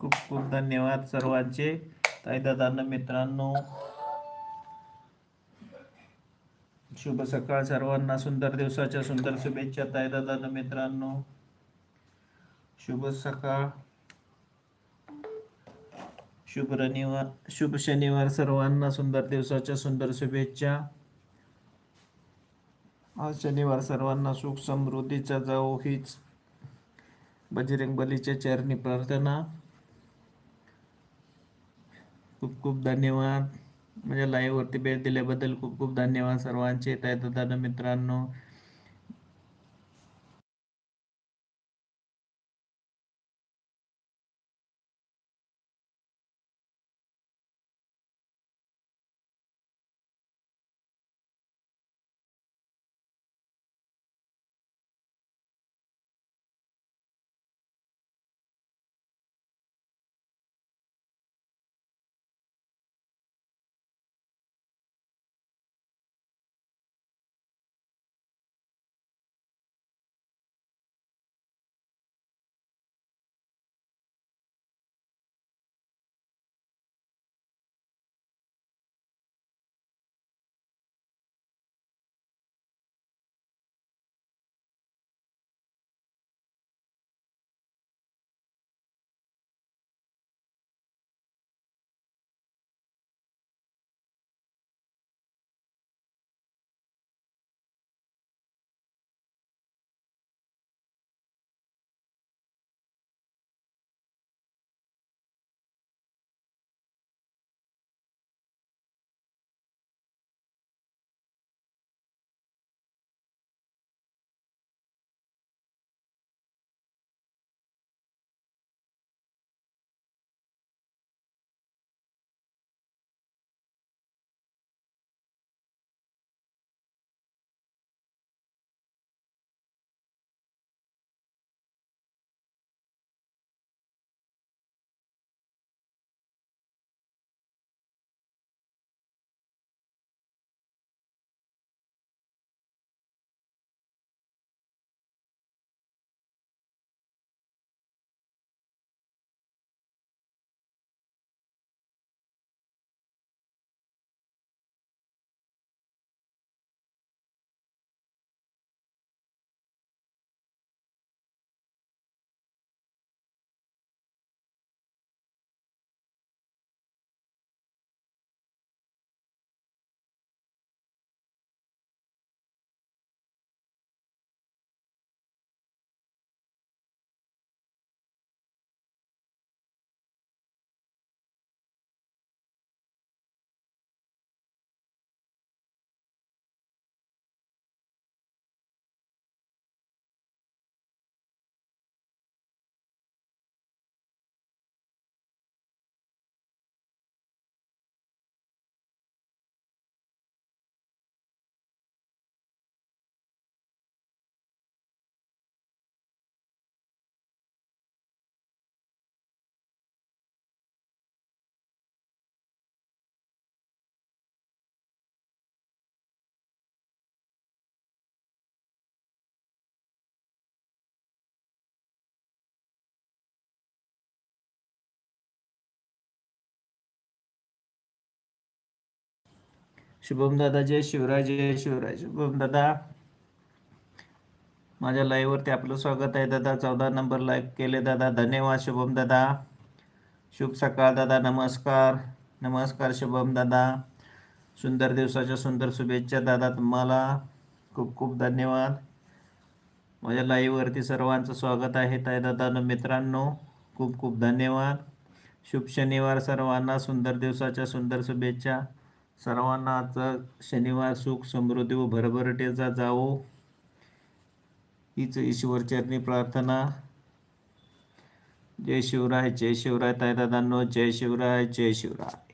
खूप खूप धन्यवाद सर्वांचे. ताईदादांना मित्रांनो शुभ सकाळ सर्वांना सुंदर दिवसाच्या सुंदर शुभेच्छा ताईदादांना मित्रांनो. शुभ सकाळ. शुभ रनिवार शुभ शनिवार सर्वांना सुंदर दिवसाच्या सुंदर शुभेच्छा. आज शनिवार सर्वांना सुख समृद्धीचा जाओ हीच बजरंग बलीच्या चरणी प्रार्थना. खूप खूप धन्यवाद. म्हणजे माझ्या लाईव्हवरती भेट दिल्याबद्दल खूप खूप धन्यवाद सर्वांचे. दादा मित्रांनो शुभम दादा जय शिवराय जय शिवराय. शुभम दादा माझ्या लाईव्हवरती आपलं स्वागत आहे. दादा चौदा नंबर लाईक केले. दादा धन्यवाद शुभम दादा शुभ सकाळ दादा नमस्कार. नमस्कार शुभम दादा सुंदर दिवसाच्या सुंदर शुभेच्छा दादा तुम्हाला. खूप खूप धन्यवाद. माझ्या लाईव्हवरती सर्वांचं स्वागत आहे ताई दादा मित्रांनो. खूप खूप धन्यवाद. शुभ शनिवार सर्वांना. सुंदर दिवसाच्या सुंदर शुभेच्छा. सर्वांना आजचा शनिवार सुख समृद्धी व भरभरटेचा जावो. हीच ईश्वरचरणी प्रार्थना. जय शिवराय जय शिवराय तायदादांनो जय शिवराय जय शिवराय.